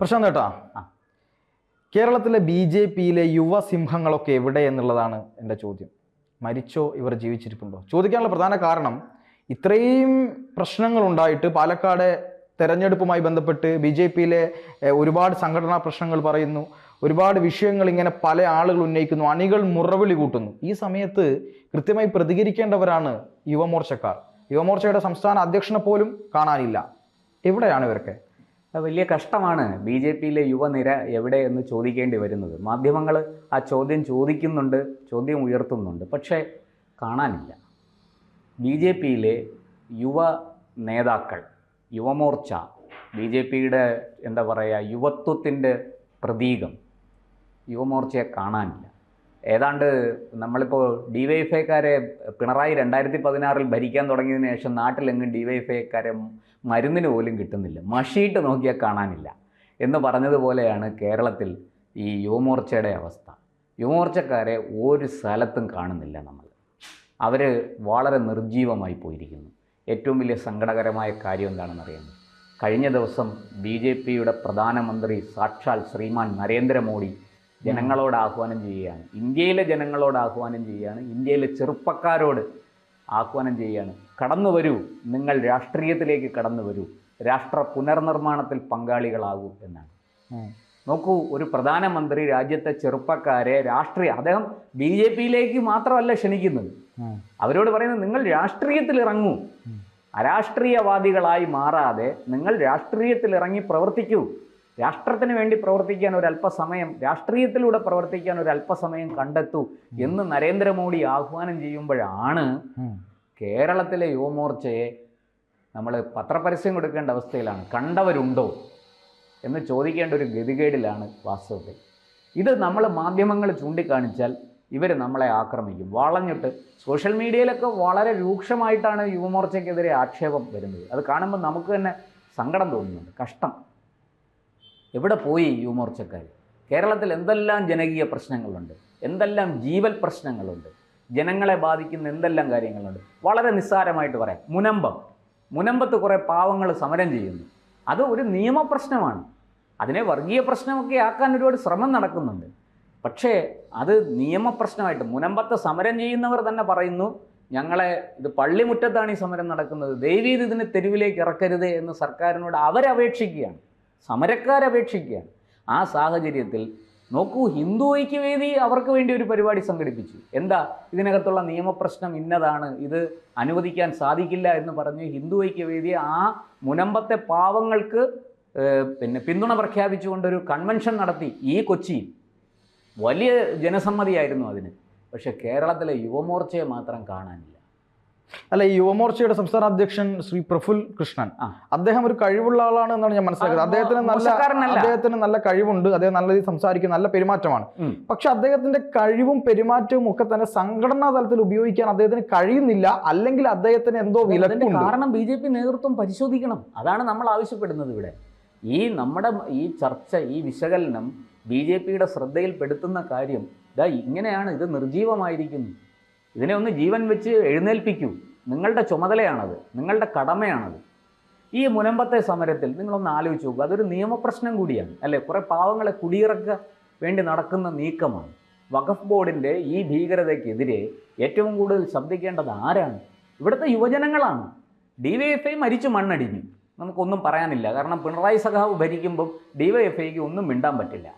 പ്രശാന്ത് കേട്ടോ ആ. കേരളത്തിലെ ബി ജെ പിയിലെ യുവസിംഹങ്ങളൊക്കെ എവിടെ എന്നുള്ളതാണ് എന്റെ ചോദ്യം. മരിച്ചോ ഇവർ ജീവിച്ചിരിപ്പുണ്ടോ? ചോദിക്കാനുള്ള പ്രധാന കാരണം ഇത്രയും പ്രശ്നങ്ങളുണ്ടായിട്ട് പാലക്കാട് തെരഞ്ഞെടുപ്പുമായി ബന്ധപ്പെട്ട് ബി ജെ പിയിലെ ഒരുപാട് സംഘടനാ പ്രശ്നങ്ങൾ പറയുന്നു ഒരുപാട് വിഷയങ്ങൾ ഇങ്ങനെ പല ആളുകൾ ഉന്നയിക്കുന്നു അണികൾ മുറവിളി കൂട്ടുന്നു. ഈ സമയത്ത് കൃത്യമായി പ്രതികരിക്കേണ്ടവരാണ് യുവമോർച്ചക്കാർ. യുവമോർച്ചയുടെ സംസ്ഥാന അധ്യക്ഷനെ പോലും കാണാനില്ല. എവിടെയാണ് ഇവരൊക്കെ? വലിയ കഷ്ടമാണ് ബി ജെ പിയിലെ യുവനിര എവിടെ എന്ന് ചോദിക്കേണ്ടി വരുന്നത്. മാധ്യമങ്ങൾ ആ ചോദ്യം ചോദിക്കുന്നുണ്ട് ചോദ്യം ഉയർത്തുന്നുണ്ട്. പക്ഷേ കാണാനില്ല. ബി ജെ പിയിലെ യുവ നേതാക്കൾ യുവമോർച്ച ബി ജെ പിയുടെ എന്താ പറയുക യുവത്വത്തിന്റെ പ്രതീകം യുവമോർച്ചയെ കാണാനില്ല. ഏതാണ്ട് നമ്മളിപ്പോൾ ഡി വൈ എഫ് ഐക്കാരെ പിണറായി രണ്ടായിരത്തി പതിനാറിൽ ഭരിക്കാൻ തുടങ്ങിയതിന് ശേഷം നാട്ടിലെങ്ങും ഡി വൈ എഫ് ഐക്കാരെ മരുന്നിന് പോലും കിട്ടുന്നില്ല. മഷിയിട്ട് നോക്കിയാൽ കാണാനില്ല. എന്ന് പറഞ്ഞതുപോലെയാണ് കേരളത്തിൽ ഈ യുവമോർച്ചയുടെ അവസ്ഥ. യുവമോർച്ചക്കാരെ ഒരു സ്ഥലത്തും കാണുന്നില്ല നമ്മൾ. അവർ വളരെ നിർജീവമായി പോയിരിക്കുന്നു. ഏറ്റവും വലിയ സങ്കടകരമായ കാര്യം എന്താണെന്ന് അറിയുന്നത് കഴിഞ്ഞ ദിവസം ബി ജെ പിയുടെ പ്രധാനമന്ത്രി സാക്ഷാൽ ശ്രീമാൻ നരേന്ദ്രമോദി ജനങ്ങളോട് ആഹ്വാനം ചെയ്യുകയാണ്. ഇന്ത്യയിലെ ജനങ്ങളോട് ആഹ്വാനം ചെയ്യുകയാണ്. ഇന്ത്യയിലെ ചെറുപ്പക്കാരോട് ആഹ്വാനം ചെയ്യുകയാണ്. കടന്നു വരൂ. നിങ്ങൾ രാഷ്ട്രീയത്തിലേക്ക് കടന്നു വരൂ. രാഷ്ട്ര പുനർനിർമ്മാണത്തിൽ പങ്കാളികളാകൂ എന്നാണ്. നോക്കൂ ഒരു പ്രധാനമന്ത്രി രാജ്യത്തെ ചെറുപ്പക്കാരെ രാഷ്ട്രീയ അദ്ദേഹം ബി ജെ പിയിലേക്ക് മാത്രമല്ല ക്ഷണിക്കുന്നത്. അവരോട് പറയുന്നത് നിങ്ങൾ രാഷ്ട്രീയത്തിൽ ഇറങ്ങൂ. അരാഷ്ട്രീയവാദികളായി മാറാതെ നിങ്ങൾ രാഷ്ട്രീയത്തിൽ ഇറങ്ങി പ്രവർത്തിക്കൂ. രാഷ്ട്രത്തിന് വേണ്ടി പ്രവർത്തിക്കാൻ ഒരു അല്പസമയം രാഷ്ട്രീയത്തിലൂടെ പ്രവർത്തിക്കാൻ ഒരു അല്പസമയം കണ്ടെത്തൂ എന്ന് നരേന്ദ്രമോദി ആഹ്വാനം ചെയ്യുമ്പോഴാണ് കേരളത്തിലെ യുവമോർച്ചയെ നമ്മൾ പത്രപരസ്യം കൊടുക്കേണ്ട അവസ്ഥയിലാണ്. കണ്ടവരുണ്ടോ എന്ന് ചോദിക്കേണ്ട ഒരു ഗതികേടിലാണ് വാസ്തവത്തിൽ. ഇത് നമ്മൾ മാധ്യമങ്ങൾ ചൂണ്ടിക്കാണിച്ചാൽ ഇവർ നമ്മളെ ആക്രമിക്കും. വളഞ്ഞിട്ട് സോഷ്യൽ മീഡിയയിലൊക്കെ വളരെ രൂക്ഷമായിട്ടാണ് യുവമോർച്ചയ്ക്കെതിരെ ആക്ഷേപം വരുന്നത്. അത് കാണുമ്പോൾ നമുക്ക് തന്നെ സങ്കടം തോന്നുന്നുണ്ട്. കഷ്ടം. എവിടെ പോയി യുവമോർച്ചക്കാർ കേരളത്തിൽ എന്തെല്ലാം ജനകീയ പ്രശ്നങ്ങളുണ്ട്? എന്തെല്ലാം ജീവൽ പ്രശ്നങ്ങളുണ്ട്? ജനങ്ങളെ ബാധിക്കുന്ന എന്തെല്ലാം കാര്യങ്ങളുണ്ട്? വളരെ നിസ്സാരമായിട്ട് പറയാം. മുനമ്പം. മുനമ്പത്ത് കുറേ പാവങ്ങൾ സമരം ചെയ്യുന്നു. അത് ഒരു നിയമപ്രശ്നമാണ് അതിനെ വർഗീയ പ്രശ്നമൊക്കെ ആക്കാൻ ഒരുപാട് ശ്രമം നടക്കുന്നുണ്ട്. പക്ഷേ അത് നിയമപ്രശ്നമായിട്ട് മുനമ്പത്തെ സമരം ചെയ്യുന്നവർ തന്നെ പറയുന്നു ഞങ്ങളെ ഇത് പള്ളിമുറ്റത്താണ് ഈ സമരം നടക്കുന്നത്. ദൈവീത് ഇതിനെ തെരുവിലേക്ക് ഇറക്കരുത് എന്ന് സർക്കാരിനോട് അവരപേക്ഷിക്കുകയാണ്. സമരക്കാരപേക്ഷിക്കുകയാണ് ആ സാഹചര്യത്തിൽ നോക്കൂ ഹിന്ദു ഐക്യവേദി അവർക്ക് വേണ്ടി ഒരു പരിപാടി സംഘടിപ്പിച്ചു. എന്താ? ഇതിനകത്തുള്ള നിയമപ്രശ്നം ഇന്നതാണ്. ഇത് അനുവദിക്കാൻ സാധിക്കില്ല എന്ന് പറഞ്ഞ് ഹിന്ദു ഐക്യവേദി ആ മുനമ്പത്തെ പാവങ്ങൾക്ക് പിന്നെ പിന്തുണ പ്രഖ്യാപിച്ചുകൊണ്ടൊരു കൺവെൻഷൻ നടത്തി ഈ കൊച്ചി. വലിയ ജനസമ്മതിയായിരുന്നു അതിന്. പക്ഷേ കേരളത്തിലെ യുവമോർച്ചയെ മാത്രം കാണാനില്ല. അല്ല ഈ യുവമോർച്ചയുടെ സംസ്ഥാന അധ്യക്ഷൻ ശ്രീ പ്രഫുൽ കൃഷ്ണൻ. അദ്ദേഹം ഒരു കഴിവുള്ള ആളാണ് എന്നാണ് ഞാൻ മനസ്സിലാക്കുന്നത്. അദ്ദേഹത്തിന് നല്ല അദ്ദേഹത്തിന് നല്ല കഴിവുണ്ട്. അദ്ദേഹം നല്ല രീതിയിൽ സംസാരിക്കും. നല്ല പെരുമാറ്റമാണ്. പക്ഷെ അദ്ദേഹത്തിന്റെ കഴിവും പെരുമാറ്റവും ഒക്കെ തന്നെ സംഘടനാ തലത്തിൽ ഉപയോഗിക്കാൻ അദ്ദേഹത്തിന് കഴിയുന്നില്ല. അല്ലെങ്കിൽ അദ്ദേഹത്തിന് എന്തോ വില കാരണം ബി ജെ പി നേതൃത്വം പരിശോധിക്കണം. അതാണ് നമ്മൾ ആവശ്യപ്പെടുന്നത് ഇവിടെ. ഈ നമ്മുടെ ഈ ചർച്ച ഈ വിശകലനം ബി ജെ പിയുടെ ശ്രദ്ധയിൽപ്പെടുത്തുന്ന കാര്യം ഇതാ ഇങ്ങനെയാണ് ഇത് നിർജീവമായിരിക്കുന്നു ഇതിനെ ഒന്ന് ജീവൻ വെച്ച് എഴുന്നേൽപ്പിക്കൂ. നിങ്ങളുടെ ചുമതലയാണത്. നിങ്ങളുടെ കടമയാണത്. ഈ മുനമ്പത്തെ സമരത്തിൽ നിങ്ങളൊന്ന് ആലോചിച്ച് നോക്കുക അതൊരു നിയമപ്രശ്നം കൂടിയാണ്. അല്ലേ? കുറേ പാവങ്ങളെ കുടിയിറക്ക വേണ്ടി നടക്കുന്ന നീക്കമാണ്. വഖഫ് ബോർഡിന്റെ ഈ ഭീകരതയ്ക്കെതിരെ ഏറ്റവും കൂടുതൽ ശബ്ദിക്കേണ്ടത് ആരാണ്? ഇവിടുത്തെ യുവജനങ്ങളാണ്. ഡി വൈ എഫ് ഐ മരിച്ചു മണ്ണടിഞ്ഞു. നമുക്കൊന്നും പറയാനില്ല. കാരണം പിണറായി സഖാവ് ഭരിക്കുമ്പം ഡി വൈ എഫ് ഐക്ക് ഒന്നും മിണ്ടാൻ പറ്റില്ല.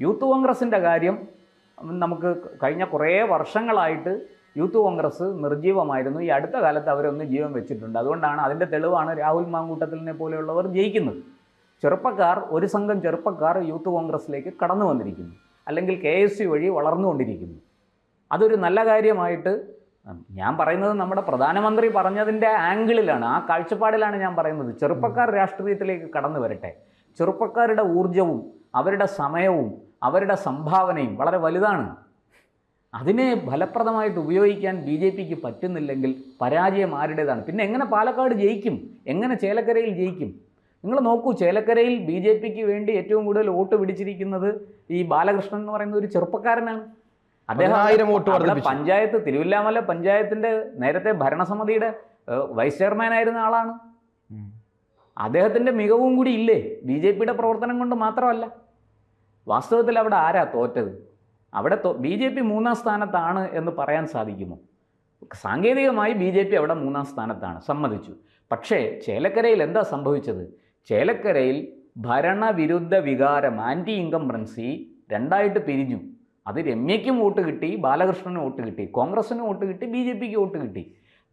യൂത്ത് കോൺഗ്രസിന്റെ കാര്യം നമുക്ക് കഴിഞ്ഞ കുറേ വർഷങ്ങളായിട്ട് യൂത്ത് കോൺഗ്രസ് നിർജീവമായിരുന്നു ഈ അടുത്ത കാലത്ത് അവരൊന്ന് ജീവൻ വെച്ചിട്ടുണ്ട്. അതുകൊണ്ടാണ് അതിന്റെ തെളിവാണ് രാഹുൽ മാങ്കൂട്ടത്തിലിനെ പോലെയുള്ളവർ ജയിക്കുന്നത്. ചെറുപ്പക്കാർ ഒരു സംഘം ചെറുപ്പക്കാർ യൂത്ത് കോൺഗ്രസ്സിലേക്ക് കടന്നു വന്നിരിക്കുന്നു. അല്ലെങ്കിൽ കെ എസ് സി വഴി വളർന്നുകൊണ്ടിരിക്കുന്നു. അതൊരു നല്ല കാര്യമായിട്ട് ഞാൻ പറയുന്നത് നമ്മുടെ പ്രധാനമന്ത്രി പറഞ്ഞതിന്റെ ആംഗിളിലാണ്. ആ കാഴ്ചപ്പാടിലാണ് ഞാൻ പറയുന്നത്. ചെറുപ്പക്കാർ രാഷ്ട്രീയത്തിലേക്ക് കടന്നു വരട്ടെ. ചെറുപ്പക്കാരുടെ ഊർജവും അവരുടെ സമയവും അവരുടെ സംഭാവനയും വളരെ വലുതാണ്. അതിനെ ഫലപ്രദമായിട്ട് ഉപയോഗിക്കാൻ ബി ജെ പിക്ക് പറ്റുന്നില്ലെങ്കിൽ പരാജയം ആരുടേതാണ്? പിന്നെ എങ്ങനെ പാലക്കാട് ജയിക്കും? എങ്ങനെ ചേലക്കരയിൽ ജയിക്കും? നിങ്ങൾ നോക്കൂ ചേലക്കരയിൽ ബി ജെ പിക്ക് വേണ്ടി ഏറ്റവും കൂടുതൽ വോട്ട് പിടിച്ചിരിക്കുന്നത് ഈ ബാലകൃഷ്ണൻ എന്ന് പറയുന്ന ഒരു ചെറുപ്പക്കാരനാണ്. അദ്ദേഹം വോട്ട്. പഞ്ചായത്ത് തിരുവില്ലാമല പഞ്ചായത്തിന്റെ നേരത്തെ ഭരണസമിതിയുടെ വൈസ് ചെയർമാൻ ആയിരുന്ന ആളാണ് അദ്ദേഹത്തിന്റെ മികവും കൂടി ഇല്ലേ? ബി ജെ പിയുടെ പ്രവർത്തനം കൊണ്ട് മാത്രമല്ല. വാസ്തവത്തിൽ അവിടെ ആരാ തോറ്റത്? അവിടെ ബി ജെ പി മൂന്നാം സ്ഥാനത്താണ് എന്ന് പറയാൻ സാധിക്കുമോ? സാങ്കേതികമായി ബി ജെ പി അവിടെ മൂന്നാം സ്ഥാനത്താണ് സമ്മതിച്ചു. പക്ഷേ ചേലക്കരയിൽ എന്താ സംഭവിച്ചത്? ചേലക്കരയിൽ ഭരണവിരുദ്ധ വികാരം ആന്റി ഇൻകംബ്രൻസി രണ്ടായിട്ട് പിരിഞ്ഞു. അത് രമ്യയ്ക്കും വോട്ട് കിട്ടി ബാലകൃഷ്ണനും വോട്ട് കിട്ടി കോൺഗ്രസിനും വോട്ട് കിട്ടി ബി ജെ പിക്ക് വോട്ട് കിട്ടി.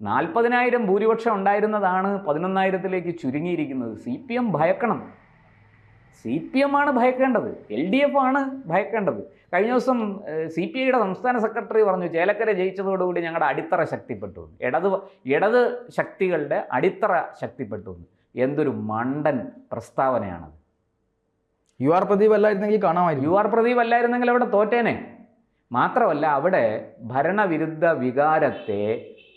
നാൽപ്പതിനായിരം ഭൂരിപക്ഷം ഉണ്ടായിരുന്നതാണ് പതിനൊന്നായിരത്തിലേക്ക് ചുരുങ്ങിയിരിക്കുന്നത്. സി പി എം ഭയക്കണം. സി പി എം ആണ് ഭയക്കേണ്ടത്. എൽ ഡി എഫ് ആണ് ഭയക്കേണ്ടത്. കഴിഞ്ഞ ദിവസം സി പി ഐയുടെ സംസ്ഥാന സെക്രട്ടറി പറഞ്ഞു ചേലക്കര ജയിച്ചതോടുകൂടി ഞങ്ങളുടെ അടിത്തറ ശക്തിപ്പെട്ടു. ഇടത് ഇടത് ശക്തികളുടെ അടിത്തറ ശക്തിപ്പെട്ടു എന്തൊരു മണ്ടൻ പ്രസ്താവനയാണത്. യു ആർ പ്രദീപ് അല്ലായിരുന്നെങ്കിൽ കാണാമായിരുന്നു. യു ആർ പ്രദീപ് അല്ലായിരുന്നെങ്കിൽ അവിടെ തോറ്റേനെ. മാത്രമല്ല അവിടെ ഭരണവിരുദ്ധ വികാരത്തെ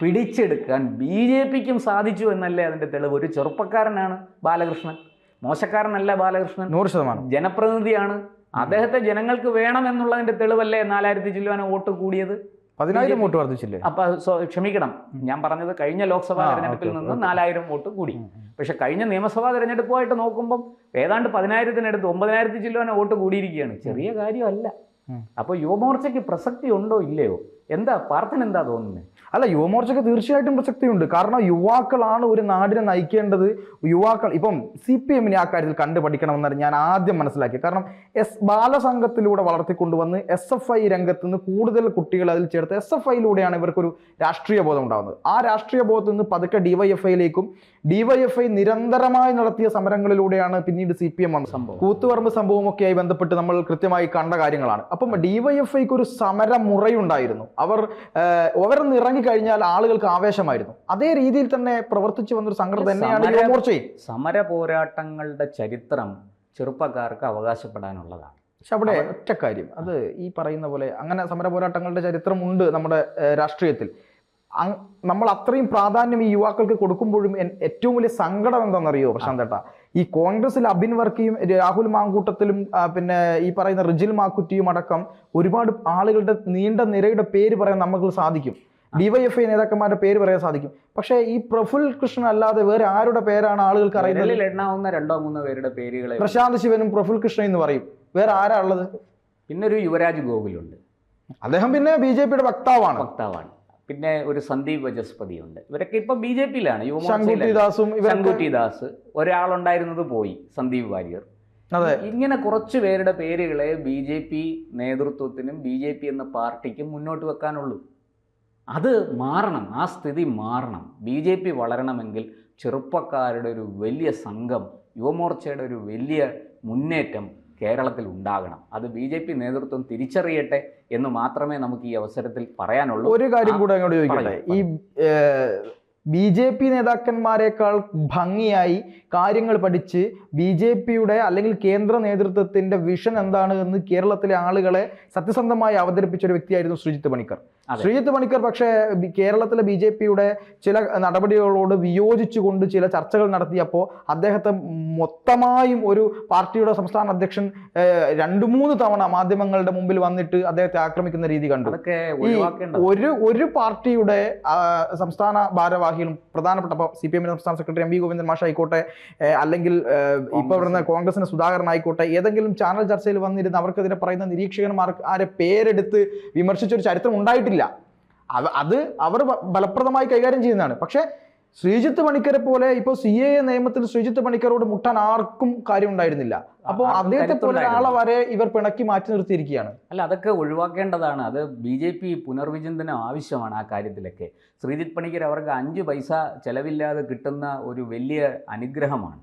പിടിച്ചെടുക്കാൻ ബി ജെ പിക്കും സാധിച്ചു എന്നല്ലേ അതിന്റെ തെളിവ്. ഒരു ചെറുപ്പക്കാരനാണ് ബാലകൃഷ്ണൻ. മോശക്കാരനല്ല ബാലകൃഷ്ണൻ. നൂറ് ശതമാനം. ജനപ്രതിനിധിയാണ്. അദ്ദേഹത്തെ ജനങ്ങൾക്ക് വേണം എന്നുള്ളതിന്റെ തെളിവല്ലേ നാലായിരത്തി ചില്ലുവാന വോട്ട് കൂടിയത്? പതിനായിരം വോട്ട് വർദ്ധിച്ചില്ലേ? അപ്പൊ ക്ഷമിക്കണം. ഞാൻ പറഞ്ഞത് കഴിഞ്ഞ ലോക്സഭാ തെരഞ്ഞെടുപ്പിൽ നിന്ന്. നാലായിരം വോട്ട് കൂടി. പക്ഷെ കഴിഞ്ഞ നിയമസഭാ തെരഞ്ഞെടുപ്പുമായിട്ട് നോക്കുമ്പം ഏതാണ്ട് പതിനായിരത്തിനടുത്ത് ഒമ്പതിനായിരത്തി ചില്ലുവാന വോട്ട് കൂടിയിരിക്കുകയാണ്. ചെറിയ കാര്യമല്ല. അപ്പോൾ അപ്പൊ യുവമോർച്ചയ്ക്ക് പ്രസക്തി ഉണ്ടോ ഇല്ലയോ? എന്താ പാർത്ഥന എന്താ തോന്നുന്നത് അല്ല യുവമോർച്ചയ്ക്ക് തീർച്ചയായിട്ടും പ്രസക്തിയുണ്ട്. കാരണം യുവാക്കളാണ് ഒരു നാടിനെ നയിക്കേണ്ടത്. യുവാക്കൾ ഇപ്പം സി പി എമ്മിനെ ആ കാര്യത്തിൽ കണ്ടു പഠിക്കണമെന്നാണ് ഞാൻ ആദ്യം മനസ്സിലാക്കി കാരണം എസ് ബാലസംഘത്തിലൂടെ വളർത്തിക്കൊണ്ടുവന്ന് എസ് എഫ് ഐ രംഗത്ത് നിന്ന് കൂടുതൽ കുട്ടികൾ അതിൽ ചേർത്ത് എസ് എഫ് ഐയിലൂടെയാണ് ഇവർക്കൊരു രാഷ്ട്രീയ ബോധം ഉണ്ടാകുന്നത് ആ രാഷ്ട്രീയ ബോധത്തിൽ നിന്ന് പതുക്കെ ഡിവൈഎഫ്ഐയിലേക്കും ഐ നിരന്തരമായി നടത്തിയ സമരങ്ങളിലൂടെയാണ് പിന്നീട് സി പി എം വന്ന സംഭവം. കൂത്തുപറമ്പ് സംഭവമൊക്കെയായി ബന്ധപ്പെട്ട് നമ്മൾ കൃത്യമായി കണ്ട കാര്യങ്ങളാണ്. അപ്പം ഡിവൈഎഫ്ഐക്ക് ഒരു സമരമുറയുണ്ടായിരുന്നു. അവർ അവർ അവരൊന്ന് ഇറങ്ങിക്കഴിഞ്ഞാൽ ആളുകൾക്ക് ആവേശമായിരുന്നു. അതേ രീതിയിൽ തന്നെ പ്രവർത്തിച്ചു വന്നൊരു സംഘടന തന്നെയാണ് സമരം- യുവമോർച്ചയും സമര പോരാട്ടങ്ങളുടെ ചരിത്രം ചെറുപ്പക്കാർക്ക് അവകാശപ്പെടാനുള്ളതാണ്. പക്ഷെ അവിടെ ഒറ്റ കാര്യം. അത് ഈ പറയുന്ന പോലെ അങ്ങനെ സമര പോരാട്ടങ്ങളുടെ ചരിത്രം ഉണ്ട് നമ്മുടെ രാഷ്ട്രീയത്തിൽ. നമ്മൾ അത്രയും പ്രാധാന്യം ഈ യുവാക്കൾക്ക് കൊടുക്കുമ്പോഴും ഏറ്റവും വലിയ സങ്കടം എന്താണെന്നറിയോ പ്രശാന്തേട്ട ഈ കോൺഗ്രസിൽ അബിൻ വർക്കിയും രാഹുൽ മാങ്കൂട്ടത്തിലും പിന്നെ ഈ പറയുന്ന റിജിൽ മാക്കുറ്റിയും അടക്കം ഒരുപാട് ആളുകളുടെ നീണ്ട നിരയുടെ പേര് പറയാൻ നമുക്ക് സാധിക്കും. ഡിവൈഎഫ്ഐ നേതാക്കന്മാരുടെ പേര് പറയാൻ സാധിക്കും. പക്ഷേ ഈ പ്രഫുൽ കൃഷ്ണൻ അല്ലാതെ വേറെ ആരുടെ പേരാണ് ആളുകൾക്ക് അറിയുന്നത്? എണ്ണാവുന്ന രണ്ടോ മൂന്നോ പേരുടെ പേരുകൾ പ്രശാന്ത് ശിവനും പ്രഫുൽ കൃഷ്ണൻ എന്ന് പറയും. വേറെ ആരാ ഉള്ളത്? പിന്നെ ഒരു യുവരാജ് ഗോകുലുണ്ട്. അദ്ദേഹം പിന്നെ ബി ജെ പിയുടെ വക്താവാണ്. വക്താവാണ്. പിന്നെ ഒരു സന്ദീപ് വചസ്പതി ഉണ്ട് ഇവരൊക്കെ ഇപ്പൊ ബി ജെ പിയിലാണ്. ശങ്കുട്ടി ദാസും ഒരാളുണ്ടായിരുന്നത് പോയി സന്ദീപ് വാര്യർ. അതെ. ഇങ്ങനെ കുറച്ച് പേരുടെ പേരുകളെ ബി ജെ പി നേതൃത്വത്തിനും ബി ജെ പി എന്ന പാർട്ടിക്കും മുന്നോട്ട് വെക്കാനുള്ളൂ. അത് മാറണം. ആ സ്ഥിതി മാറണം. ബി ജെ പി വളരണമെങ്കിൽ ചെറുപ്പക്കാരുടെ ഒരു വലിയ സംഘം യുവമോർച്ചയുടെ ഒരു വലിയ മുന്നേറ്റം കേരളത്തിൽ ഉണ്ടാകണം അത് ബി ജെ പി നേതൃത്വം തിരിച്ചറിയട്ടെ എന്ന് മാത്രമേ നമുക്ക് ഈ അവസരത്തിൽ പറയാനുള്ളൂ. ഒരു കാര്യം കൂടെ അങ്ങോട്ട് ചോദിക്കട്ടെ? ഈ ബി ജെ പി നേതാക്കന്മാരെക്കാൾ ഭംഗിയായി കാര്യങ്ങൾ പഠിച്ച് ബി ജെ പിയുടെ അല്ലെങ്കിൽ കേന്ദ്ര നേതൃത്വത്തിന്റെ വിഷൻ എന്താണ് എന്ന് കേരളത്തിലെ ആളുകളെ സത്യസന്ധമായി അവതരിപ്പിച്ച ഒരു വ്യക്തിയായിരുന്നു ശ്രീജിത്ത് പണിക്കർ. ശ്രീജിത്ത് പണിക്കർ പക്ഷേ കേരളത്തിലെ ബി ജെ പിയുടെ ചില നടപടികളോട് വിയോജിച്ചുകൊണ്ട് ചില ചർച്ചകൾ നടത്തിയപ്പോൾ അദ്ദേഹത്തെ മൊത്തമായും ഒരു പാർട്ടിയുടെ സംസ്ഥാന അധ്യക്ഷൻ രണ്ടു മൂന്ന് തവണ മാധ്യമങ്ങളുടെ മുമ്പിൽ വന്നിട്ട് അദ്ദേഹത്തെ ആക്രമിക്കുന്ന രീതി കണ്ടു. ഈ ഒരു ഒരു പാർട്ടിയുടെ സംസ്ഥാന ഭാരവാഹികളും പ്രധാനപ്പെട്ട സി പി എമ്മിന്റെ സംസ്ഥാന സെക്രട്ടറി എം വി ഗോവിന്ദൻ മാഷ് ആയിക്കോട്ടെ അല്ലെങ്കിൽ ഇപ്പൊ വരുന്ന കോൺഗ്രസിന്റെ സുധാകരൻ ആയിക്കോട്ടെ ഏതെങ്കിലും ചാനൽ ചർച്ചയിൽ വന്നിരുന്ന് അവർക്കെതിരെ പറയുന്ന നിരീക്ഷകന്മാർക്ക് ആരെ പേരെടുത്ത് വിമർശിച്ച ഒരു ചരിത്രം ഉണ്ടായിട്ടില്ല. അവ- അത് അവർ ഫലപ്രദമായി കൈകാര്യം ചെയ്യുന്നതാണ്. പക്ഷേ ശ്രീജിത്ത് പണിക്കരെ പോലെ ഇപ്പോൾ സി എ നിയമത്തിൽ ശ്രീജിത്ത് പണിക്കരോട് മുട്ടാൻ ആർക്കും കാര്യം ഉണ്ടായിരുന്നില്ല അപ്പോൾ അദ്ദേഹത്തെ പോലെ ആളെ വരെ ഇവർ പിണക്കി മാറ്റി നിർത്തിയിരിക്കുകയാണ്. അല്ല അതൊക്കെ ഒഴിവാക്കേണ്ടതാണ്. അത് ബി ജെ പി പുനർവിചിന്തനം ആവശ്യമാണ് ആ കാര്യത്തിലൊക്കെ. ശ്രീജിത്ത് പണിക്കർ അവർക്ക് അഞ്ച് പൈസ ചെലവില്ലാതെ കിട്ടുന്ന ഒരു വലിയ അനുഗ്രഹമാണ്.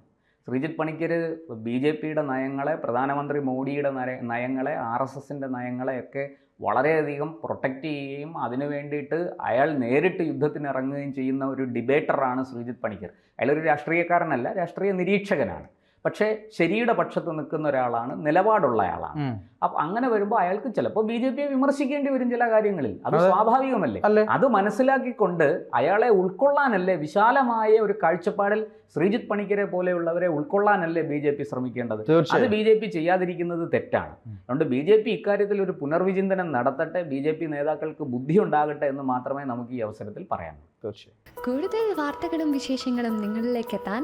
ശ്രീജിത്ത് പണിക്കർ ബി ജെ പിയുടെ നയങ്ങളെ പ്രധാനമന്ത്രി മോഡിയുടെ നയങ്ങളെ ആർ എസ് എസിന്റെ നയങ്ങളെയൊക്കെ വളരെയധികം പ്രൊട്ടക്റ്റ് ചെയ്യുകയും അതിനു വേണ്ടിയിട്ട് അയാൾ നേരിട്ട് യുദ്ധത്തിന് ഇറങ്ങുകയും ചെയ്യുന്ന ഒരു ഡിബേറ്ററാണ് ശ്രീജിത് പണിക്കർ. അയാളൊരു രാഷ്ട്രീയക്കാരനല്ല രാഷ്ട്രീയ നിരീക്ഷകനാണ്. പക്ഷേ ശരിയുടെ പക്ഷത്ത് നിൽക്കുന്ന ഒരാളാണ് നിലപാടുള്ള ആളാണ്. അപ്പൊ അങ്ങനെ വരുമ്പോൾ അയാൾക്ക് ചിലപ്പോൾ ബി ജെ പിയെ വിമർശിക്കേണ്ടി വരും ചില കാര്യങ്ങളിൽ. അത് സ്വാഭാവികമല്ലേ? അത് മനസ്സിലാക്കിക്കൊണ്ട് അയാളെ ഉൾക്കൊള്ളാനല്ലേ വിശാലമായ ഒരു കാഴ്ചപ്പാടിൽ ശ്രീജിത്ത് പണിക്കരെ പോലെയുള്ളവരെ ഉൾക്കൊള്ളാനല്ലേ ബി ജെ പി ശ്രമിക്കേണ്ടത്? അത് ബി ജെ പി ചെയ്യാതിരിക്കുന്നത് തെറ്റാണ്. അതുകൊണ്ട് ബി ജെ പി ഇക്കാര്യത്തിൽ ഒരു പുനർവിചിന്തനം നടത്തട്ടെ ബി ജെ പി നേതാക്കൾക്ക് ബുദ്ധി ഉണ്ടാകട്ടെ എന്ന് മാത്രമേ നമുക്ക് ഈ അവസരത്തിൽ പറയാനുള്ളൂ. തീർച്ചയായും. കൂടുതൽ വാർത്തകളും വിശേഷങ്ങളും നിങ്ങളിലേക്ക് എത്താൻ